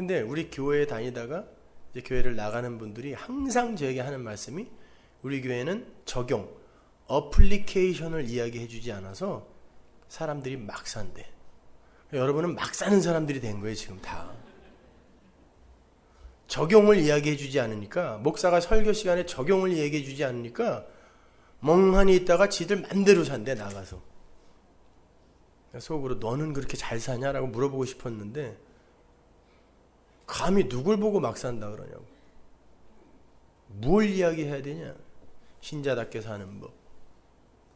근데 우리 교회에 다니다가 이제 교회를 나가는 분들이 항상 저에게 하는 말씀이 우리 교회는 적용, 어플리케이션을 이야기해 주지 않아서 사람들이 막 산대. 여러분은 막 사는 사람들이 된 거예요, 지금 다. 적용을 이야기해 주지 않으니까, 목사가 설교 시간에 적용을 얘기해 주지 않으니까, 멍하니 있다가 지들 맘대로 산대, 나가서. 속으로 너는 그렇게 잘 사냐라고 물어보고 싶었는데, 감히 누굴 보고 막 산다 그러냐고. 뭘 이야기해야 되냐? 신자답게 사는 법.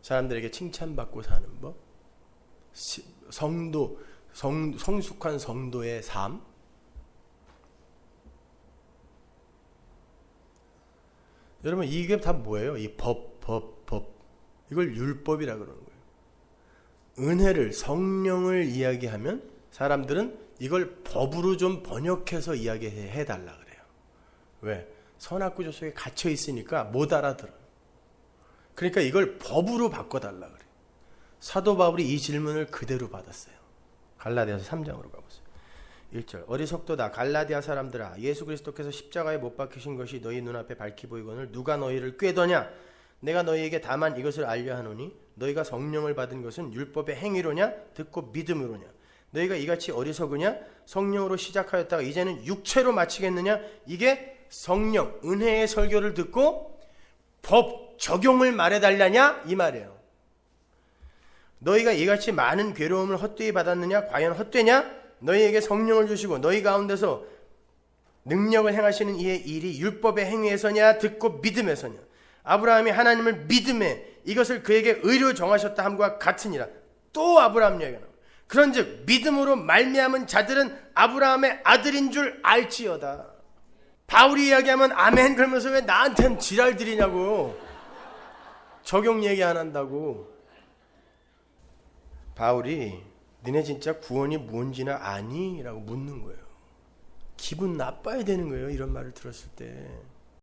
사람들에게 칭찬받고 사는 법. 시- 성도, 성, 성숙한 성도의 삶. 여러분, 이게 다 뭐예요? 이 법, 법, 법. 이걸 율법이라 그러는 거예요. 은혜를, 성령을 이야기하면 사람들은 이걸 법으로 좀 번역해서 이야기해 달라 그래요. 왜? 선악구조 속에 갇혀 있으니까 못 알아들어. 그러니까 이걸 법으로 바꿔 달라 그래. 사도 바울이 이 질문을 그대로 받았어요. 갈라디아서 3장으로 가보세요. 1절 어리석도다 갈라디아 사람들아 예수 그리스도께서 십자가에 못 박히신 것이 너희 눈앞에 밝히 보이거늘 누가 너희를 꾀더냐 내가 너희에게 다만 이것을 알려 하노니 너희가 성령을 받은 것은 율법의 행위로냐 듣고 믿음으로냐 너희가 이같이 어리석으냐? 성령으로 시작하였다가 이제는 육체로 마치겠느냐? 이게 성령 은혜의 설교를 듣고 법 적용을 말해달라냐? 이 말이에요. 너희가 이같이 많은 괴로움을 헛되이 받았느냐? 과연 헛되냐? 너희에게 성령을 주시고 너희 가운데서 능력을 행하시는 이의 일이 율법의 행위에서냐? 듣고 믿음에서냐? 아브라함이 하나님을 믿음에 이것을 그에게 의로 정하셨다 함과 같으니라. 또 아브라함 나옵니다. 그런즉 믿음으로 말미암은 자들은 아브라함의 아들인 줄 알지어다 바울이 이야기하면 아멘 그러면서 왜 나한텐 지랄들이냐고 적용 얘기 안 한다고 바울이 너네 진짜 구원이 뭔지나 아니? 라고 묻는 거예요. 기분 나빠야 되는 거예요. 이런 말을 들었을 때.